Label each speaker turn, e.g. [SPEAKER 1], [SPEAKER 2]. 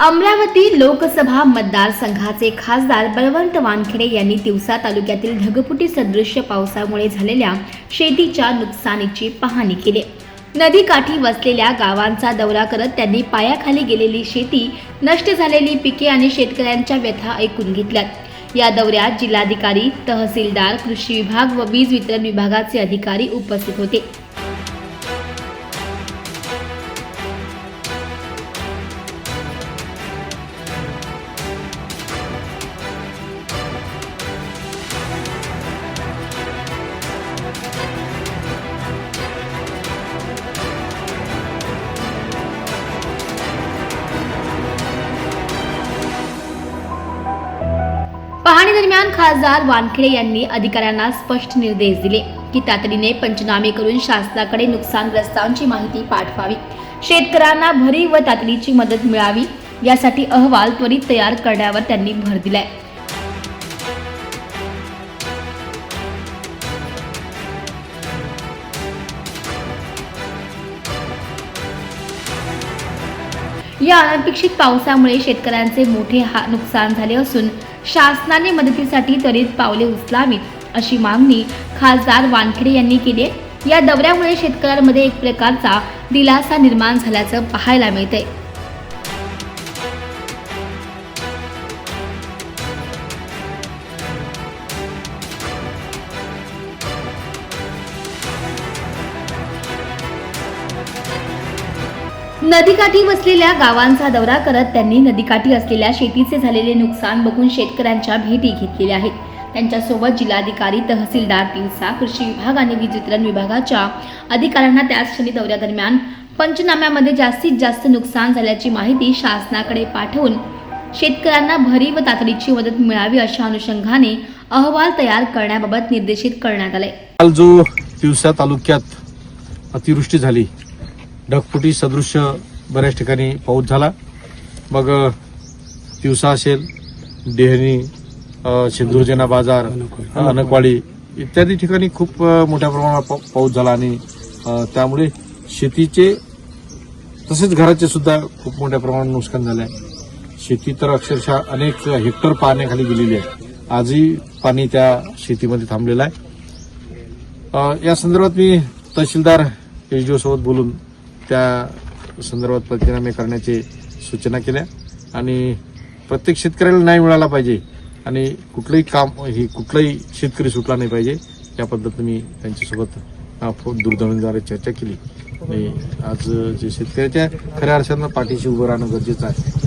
[SPEAKER 1] अमरावती लोकसभा मतदारसंघाचे खासदार बळवंत वानखेडे यांनी तिवसा तालुक्यातील ढगफुटी सदृश्य पावसामुळे झालेल्या शेतीच्या नुकसानीची पाहणी केली. नदीकाठी वसलेल्या गावांचा दौरा करत त्यांनी पायाखाली गेलेली शेती नष्ट झालेली पिके आणि शेतकऱ्यांच्या व्यथा ऐकून घेतल्यात. या दौऱ्यात जिल्हाधिकारी तहसीलदार कृषी विभाग व वीज वितरण विभागाचे अधिकारी उपस्थित होते. पाहणी दरम्यान खासदार वानखेडे यांनी अधिकाऱ्यांना स्पष्ट निर्देश दिले की तातडीने पंचनामे करून शासनाकडे नुकसानग्रस्तांची माहिती पाठवावी. शेतकऱ्यांना भरीव व तातडीची मदत मिळावी यासाठी अहवाल त्वरित तयार करण्यावर त्यांनी भर दिलाय. या अनपेक्षित पावसामुळे शेतकऱ्यांचे मोठे हा नुकसान झाले असून शासनाने मदतीसाठी त्वरित पावले उचलावीत अशी मागणी खासदार वानखेडे यांनी केली आहे. या दौऱ्यामुळे शेतकऱ्यांमध्ये एक प्रकारचा दिलासा निर्माण झाल्याचं पाहायला मिळतंय. नदीकाठी वसलेल्या गावांचा दौरा करत त्यांनी नदीकाठी असलेल्या शेतीचे झालेले नुकसान बघून शेतकऱ्यांच्या भेटी घेतलेल्या आहेत. त्यांच्यासोबत जिल्हाधिकारी तहसीलदार दिवसा कृषी विभाग आणि वीज वितरण विभागाच्या अधिकाऱ्यांना त्याच क्षणी दौऱ्यादरम्यान पंचनाम्यामध्ये जास्तीत जास्त नुकसान झाल्याची माहिती शासनाकडे पाठवून शेतकऱ्यांना भरीव तातडीची मदत मिळावी अशा अनुषंगाने अहवाल तयार करण्याबाबत निर्देशित करण्यात आले.
[SPEAKER 2] काल जो दिवसा तालुक्यात अतिवृष्टी झाली ढगफुटी सदृश्य बऱ्याच ठिकाणी पाऊस झाला. मग अ, तिवसा असेल डेहणी सिंधुर्जना बाजार अनकवाडी इत्यादी ठिकाणी खूप मोठ्या प्रमाणात पा- पाऊस झाला आणि त्यामुळे शेतीचे तसेच घराचे सुद्धा खूप मोठ्या प्रमाणात नुकसान झालं आहे. शेती तर अक्षरशः अनेक हेक्टर पाण्याखाली गेलेली आहे. आजही पाणी त्या शेतीमध्ये थांबलेलं आहे. या संदर्भात मी तहसीलदार एचडीओ सोबत बोलून त्या संदर्भात पंचनामे करण्याची सूचना केल्या. आणि प्रत्येक शेतकऱ्याला न्याय मिळाला पाहिजे. आणि कुठलंही काम ही कुठलाही शेतकरी सुटला नाही पाहिजे. या पद्धतीने मी त्यांच्यासोबत दूरध्वनीद्वारे चर्चा केली. आणि आज जे शेतकऱ्याच्या खऱ्या अर्थानं पाठीशी उभं राहणं गरजेचं आहे.